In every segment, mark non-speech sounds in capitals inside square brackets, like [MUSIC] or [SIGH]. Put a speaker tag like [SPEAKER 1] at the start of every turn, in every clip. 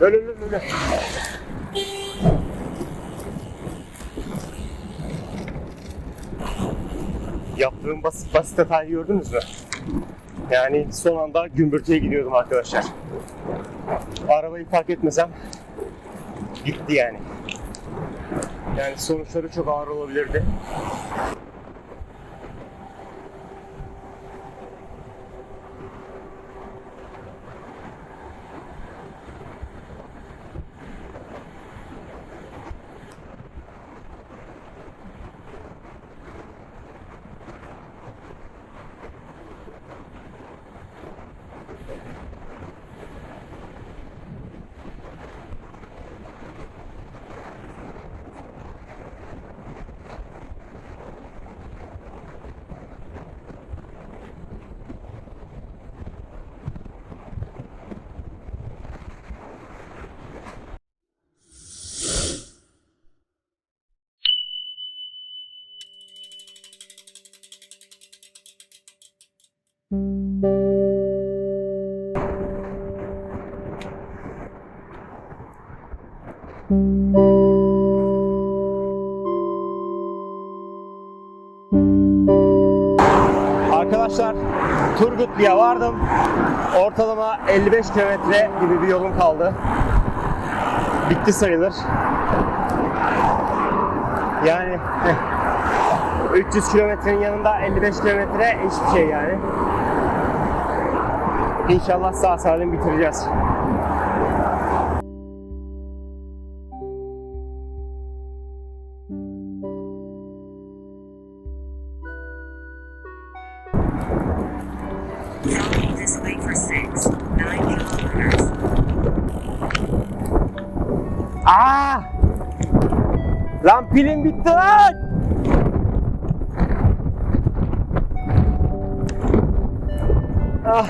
[SPEAKER 1] Öyle öyle öyle. Yaptığım basit, basit hatayı gördünüz mü? Yani son anda gümbürtüye gidiyordum arkadaşlar. Arabayı fark etmesem gitti yani. Yani sonuçları çok ağır olabilirdi. Arkadaşlar Turgutlu'ya vardım. Ortalama 55 kilometre gibi bir yolum kaldı. Bitti sayılır. Yani 300 kilometrenin yanında 55 kilometre hiçbir şey yani. İnşallah sağ salim bitireceğiz. Aa! Lan pilim bitti lan! Ah.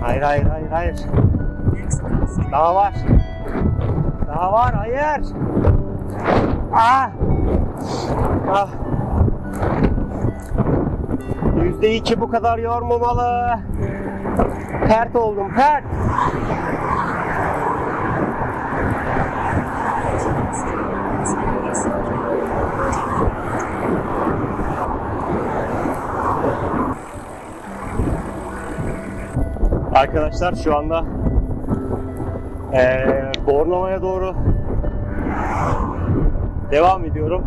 [SPEAKER 1] Hayır hayır hayır hayır. Daha var. Daha var hayır. Ah. Ah. Yüzde iki bu kadar yormamalı. Pert oldum pert. Arkadaşlar şu anda eee Bornova'ya doğru devam ediyorum.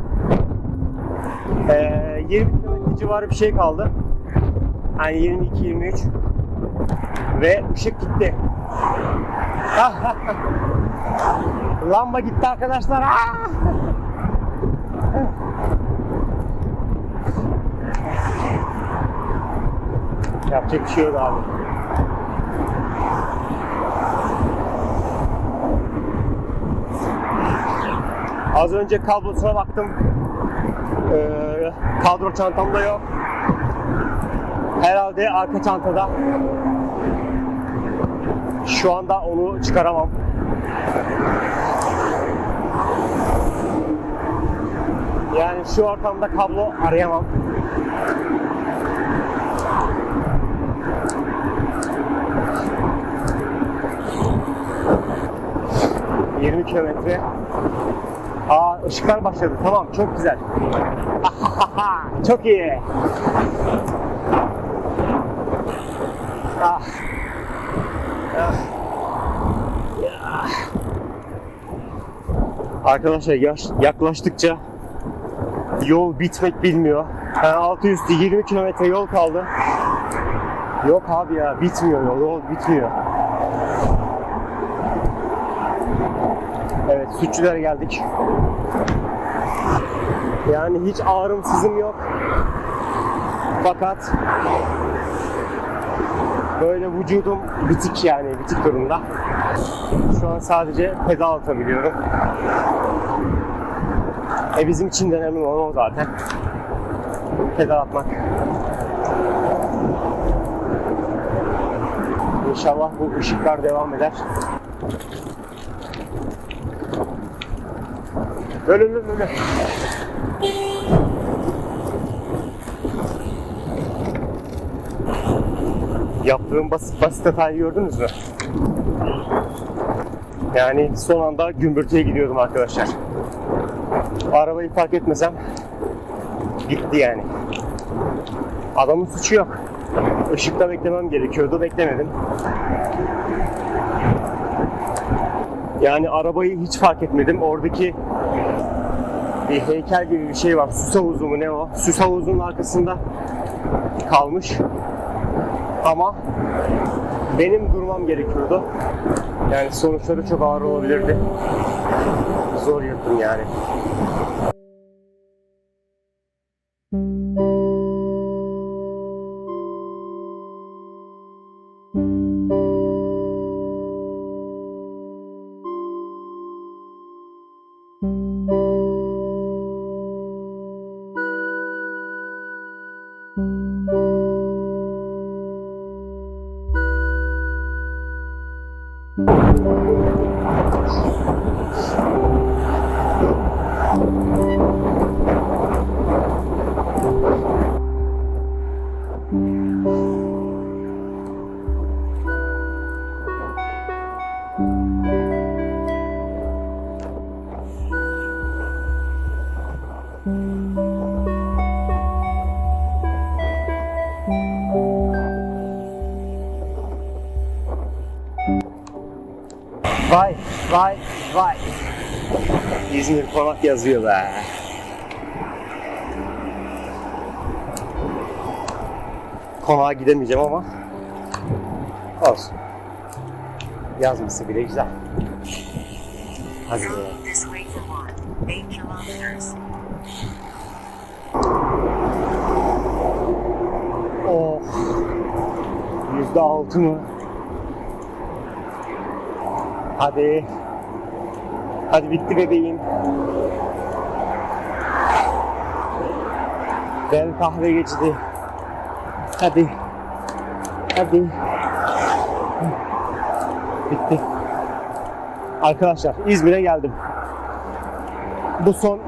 [SPEAKER 1] Eee 20 kilometre civarı bir şey kaldı. Hani 22-23 ve ışık gitti. [LAUGHS] Lamba gitti arkadaşlar. Ah! Yapacak bir şey yok abi. Az önce kablosuna baktım. Ee, kadro çantamda yok. Herhalde arka çantada. Şu anda onu çıkaramam. Yani şu ortamda kablo arayamam. ...20 kilometre Aa ışıklar başladı. Tamam çok güzel. [LAUGHS] çok iyi. Ah. Ah. Ya. Arkadaşlar yaş, yaklaştıkça yol bitmek bilmiyor. Yani altı üstü 20 kilometre yol kaldı. Yok abi ya bitmiyor yol, yol bitmiyor. Evet sütçülere geldik. Yani hiç ağrım sızım yok. Fakat böyle vücudum bitik yani bitik durumda. Şu an sadece pedal atabiliyorum. E bizim için de önemli olan o zaten. Pedal atmak. İnşallah bu ışıklar devam eder. Öyle öyle öyle. Yaptığım basit basit hatayı gördünüz mü? Yani son anda gümbürtüye gidiyordum arkadaşlar. Arabayı fark etmesem gitti yani. Adamın suçu yok. Işıkta beklemem gerekiyordu, beklemedim. Yani arabayı hiç fark etmedim. Oradaki bir heykel gibi bir şey var. Süs havuzu mu ne o? Süs havuzunun arkasında kalmış. Ama benim durmam gerekiyordu. Yani sonuçları çok ağır olabilirdi. Zor yırttım yani. Vay vay vay. İzmir konak yazıyor be. Konağa gidemeyeceğim ama olsun. Yazması bile güzel. Hadi be. Yüzde altı mı? Hadi. Hadi bitti bebeğim. Gel kahve geçti. Hadi. Hadi. Bitti. Arkadaşlar İzmir'e geldim. Bu son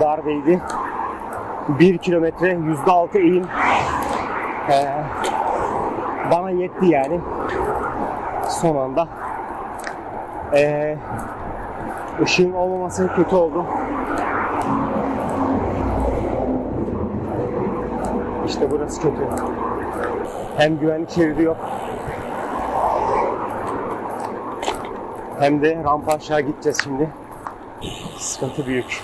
[SPEAKER 1] darbeydi. 1 kilometre yüzde altı eğim Ee, bana yetti yani. Son anda. Ee, ışığın olmaması kötü oldu. İşte burası kötü. Hem güvenlik şeridi yok. Hem de rampa aşağı gideceğiz şimdi. Sıkıntı büyük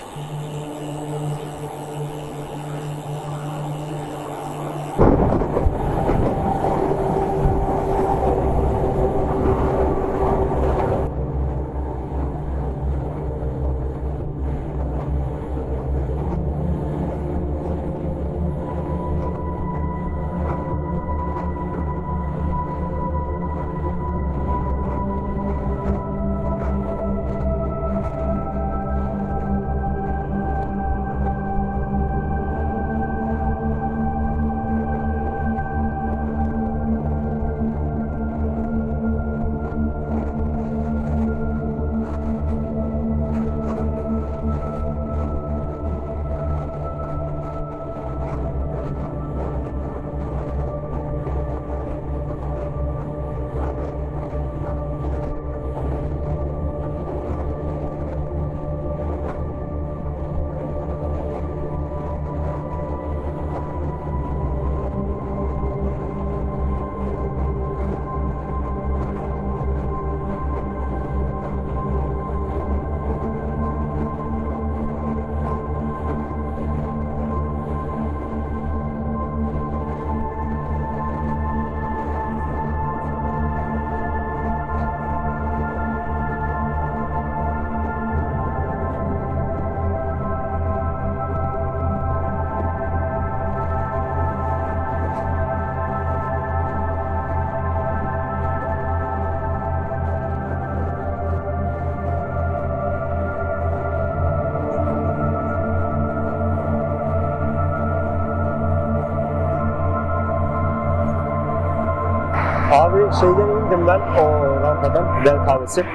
[SPEAKER 1] şeyden indim ben o rampadan Del kahvesi.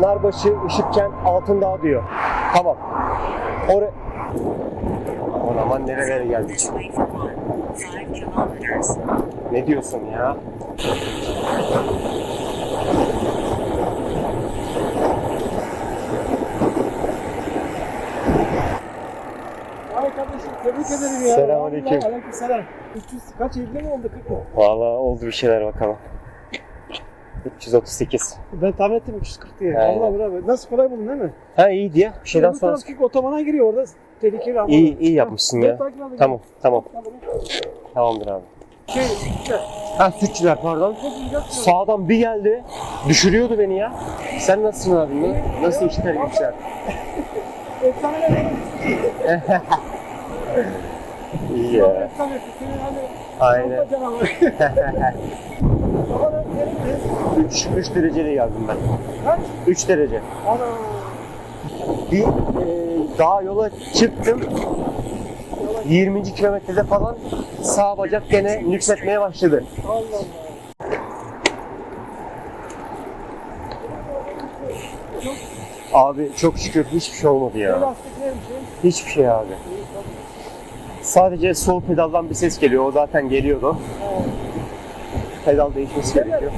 [SPEAKER 1] Narbaşı Işıkkent Altındağ diyor. Tamam. Oraya... Ona Aman nerelere geldik. Ne diyorsun ya?
[SPEAKER 2] Tebrik ederim ya.
[SPEAKER 1] Selamünaleyküm.
[SPEAKER 2] Aleykümselam. 300 kaç 50 mi oldu 40 mı?
[SPEAKER 1] Valla oldu bir şeyler bakalım. 338.
[SPEAKER 2] Ben tahmin ettim 340 diye.
[SPEAKER 1] Aynen.
[SPEAKER 2] Allah bravo. Nasıl kolay buldun değil mi?
[SPEAKER 1] Ha iyiydi ya. Bir şeyden
[SPEAKER 2] Öbür
[SPEAKER 1] sonra.
[SPEAKER 2] taraf çünkü otobana giriyor orada. Tehlikeli ama.
[SPEAKER 1] İyi, iyi yapmışsın ya. Tamam, tamam.
[SPEAKER 2] Tamam.
[SPEAKER 1] Tamamdır abi.
[SPEAKER 2] Şey,
[SPEAKER 1] Ha sütçüler pardon.
[SPEAKER 2] iyi.
[SPEAKER 1] Sağdan bir geldi. Düşürüyordu beni ya. Sen nasılsın abi? Ne- Nasıl işler güçler? [LAUGHS]
[SPEAKER 2] Efsane ne? [LAUGHS]
[SPEAKER 1] İyi ya. Aynen. [LAUGHS]
[SPEAKER 2] Alfa canavarı. Baba ben nereye
[SPEAKER 1] 3, 3 dereceli geldim ben.
[SPEAKER 2] Kaç?
[SPEAKER 1] 3 derece.
[SPEAKER 2] Ana.
[SPEAKER 1] Bir e, dağ yola çıktım. 20. kilometrede falan sağ bacak gene nüksetmeye başladı.
[SPEAKER 2] Allah Allah.
[SPEAKER 1] Abi çok şükür hiçbir şey olmadı ya.
[SPEAKER 2] neymiş?
[SPEAKER 1] Hiçbir şey abi. Sadece sol pedaldan bir ses geliyor. O zaten geliyordu. Pedal değişmesi gerekiyor.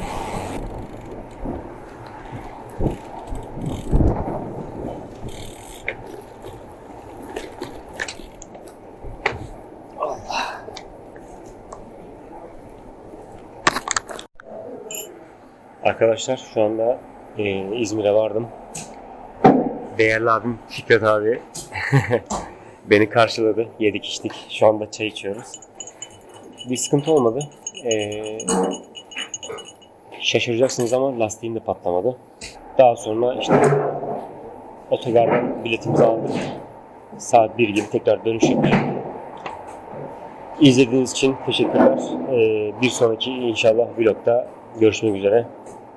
[SPEAKER 1] Arkadaşlar şu anda e, İzmir'e vardım. Değerli abim Fikret abi [LAUGHS] beni karşıladı. Yedik içtik. Şu anda çay içiyoruz. Bir sıkıntı olmadı. Ee, şaşıracaksınız ama lastiğim de patlamadı. Daha sonra işte otogardan biletimizi aldık. Saat 1 gibi tekrar dönüş yapacağım. İzlediğiniz için teşekkürler. Ee, bir sonraki inşallah vlogda görüşmek üzere.